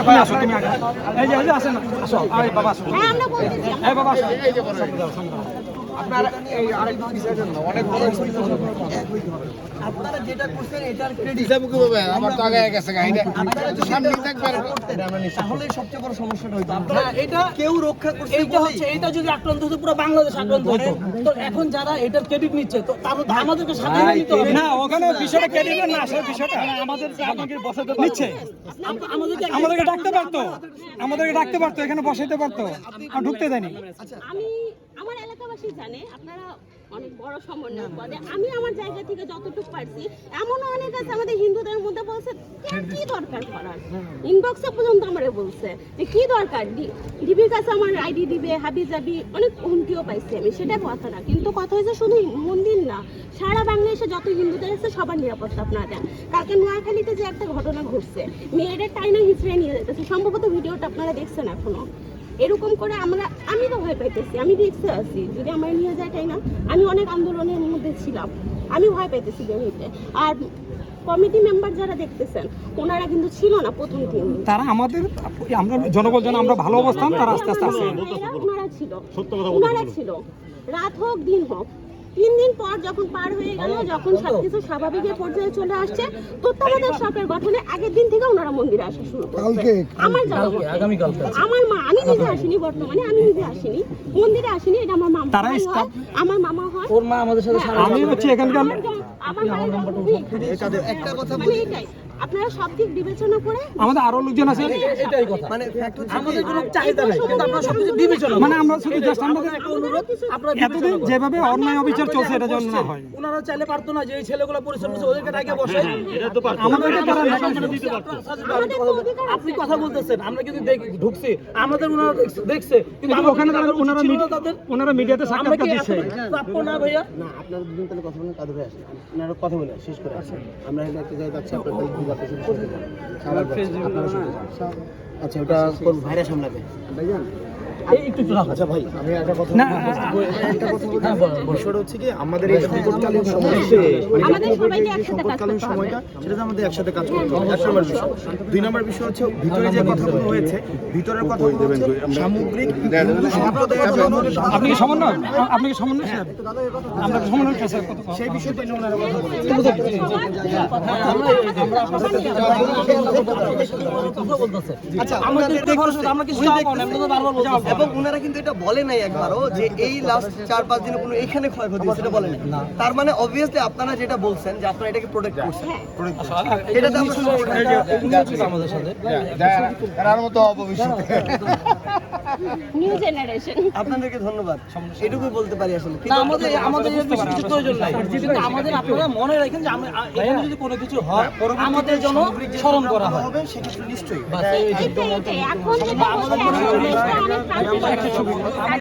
তুমি আসো তুমি আগে এই যে এই যে আসেন আসো আরে বাবা আসো হ্যাঁ আমরা বলতেছি এই বাবা আসো আপনার এই আরেক বিষয়ের জন্য অনেক বড় আপনারা যেটা করছেন এটার ক্রেডিট হিসাব কি আমার তো আগে গেছে গাড়িটা। সামনে থাকবে তাহলে সবচেয়ে বড় সমস্যাটা হইতো। না এটা কেউ রক্ষা করছে এইটা হচ্ছে এইটা যদি আক্রান্ত হতো পুরো বাংলাদেশ আক্রান্ত হতো। তো এখন যারা এটার ক্রেডিট নিচ্ছে তো তার আমাদেরকে সাথে নিতে হবে। না ওখানে বিষয়টা ক্যারিয়ার না আসলে বিষয়টা আমাদের আপনাকে বসাতে নিচ্ছে। আমাদেরকে আমাদেরকে ডাকতে পারতো। আমাদেরকে ডাকতে পারতো এখানে বসাইতে পারতো। আর ঢুকতে দেয়নি। আমি আমার এলাকাবাসী জানে, আপনারা অনেক বড় সমন্বয় পদে। আমি আমার জায়গা থেকে যতটুকু পারছি, এমনও অনেক আছে আমাদের হিন্দুদের মধ্যে বলছে কি দরকার করার? পর্যন্ত বলছে যে, কি দরকার? ডিবির কাছে আমার আইডি দিবে হাবি জাবি অনেক হুমকিও পাইছি আমি, সেটা কথা না। কিন্তু কথা হয়েছে শুধু মন্দির না, সারা বাংলাদেশে যত হিন্দুদের আছে সবার নিরাপত্তা আপনারা দেন। কালকে নোয়াখালীতে যে একটা ঘটনা ঘটছে, মেয়েদের টাইনা হিসেবে নিয়ে যেতেছে সম্ভবত ভিডিওটা আপনারা দেখছেন এখনও। এরকম করে আমরা আমি তো ভয় পাইতেছি আমি দেখতে আছি যদি আমার নিয়ে যায় তাই না? আমি অনেক আন্দোলনের মধ্যে ছিলাম আমি ভয় পাইতেছি বেরোতে আর কমিটি মেম্বার যারা দেখতেছেন ওনারা কিন্তু ছিল না প্রথম দিন। তারা আমাদের আমরা জনবল যেন আমরা ভালো অবস্থান তারা আস্তে আস্তে আসে। ওনারা ছিল ওনারা ছিল। রাত হোক দিন হোক তিন দিন পর যখন পার হয়ে গেল যখন সবকিছু স্বাভাবিকের পর্যায়ে চলে আসছে তত্ত্বাবধায়ক সরকার গঠনে আগের দিন থেকে ওনারা মন্দিরে আসা শুরু করছে। আমার আমার মা আমি নিজে আসিনি বর্তমানে আমি নিজে আসিনি। মন্দিরে আসিনি এটা আমার মামা তারা হয়, আমার মামা হয়। ওর মা আমাদের সাথে আমি হচ্ছে এখানকার আমার মায়ের একটা কথা মানে এটাই। আপনারা সব দিক বিবেচনা করে আমাদের আরও লোকজন আছে। এটাই কথা। মানে আমাদের কোনো চাহিদা নাই কিন্তু আপনারা সবকিছু বিবেচনা মানে আমরা শুধু জাস্ট আমাদের একটা অনুরোধ আপনারা এতদিন যেভাবে অন্যায় অবিচার চলছে এটা যেন না হয়। ওনারা চাইলে পারতো না যে এই ছেলেগুলো পরিশ্রম করছে ওদেরকে ডাকে বসে। আমাদেরকে তারা আপনি কথা বলতেছেন আমরা কিন্তু দেখ- ঢুকছি। আমাদের ওনারা দেখছে- কিন্তু ওখানে তারা ওনারা তাদের। ওনারা মিডিয়াতে সাক্ষাৎকার দিচ্ছে। প্রাপ্য না ভাইয়া? না আপনারা দুজন তাহলে কথা বলেন কাদের হয়ে আসেন। আপনারা কথা বলে শেষ করে আসেন। আমরা একটা জায়গায় যাচ্ছি আপনার আচ্ছা ওটা কোন ভাইরাস সামলাবে? এই একটু একটু আচ্ছা ভাই আমি একটা কথা না একটা কথা বলতে হচ্ছে কি আমাদের এই সংকটকালীন সময় মানে আমাদের সবাইকে যে একসাথে কাজ করতে সময়টা সেটা তো আমাদের একসাথে কাজ করতে হবে এক নম্বর বিষয়। দুই নম্বর বিষয় হচ্ছে ভিতরে যে কথাগুলো হয়েছে ভিতরের কথাগুলো হচ্ছে সামগ্রিক হিন্দু সম্প্রদায়ের জন্য আপনি কি সমন্বয় আপনি কি সমন্বয় স্যার আমরা সমন্বয় স্যার সেই বিষয়টা নিয়ে ওনারা কথা বলেছে। আচ্ছা আমাদের আমরা কিছু আমরা বারবার বলতেছি। এবং ওনারা কিন্তু এটা বলে নাই একবারও যে এই লাস্ট চার পাঁচ দিনে কোনো এখানে ক্ষয়ক্ষতি এটা বলে নাই তার মানে অবভিয়াসলি আপনারা যেটা বলছেন যে আপনারা এটাকে প্রোটেক্ট করছেন এগুলো ছিল আমাদের সাথে তার মতো নিউ জেনারেশন আপনাদেরকে ধন্যবাদ এটুকুই বলতে পারি আসলে আমাদের আমাদের কিছু প্রয়োজন নাই কিন্তু আমাদের আপনারা মনে রাখেন যে আমরা এখানে যদি কোনো কিছু হয় আমাদের জন্য স্মরণ করা হয় হবে সেক্ষেত্রে নিশ্চয়ই এখন যেটা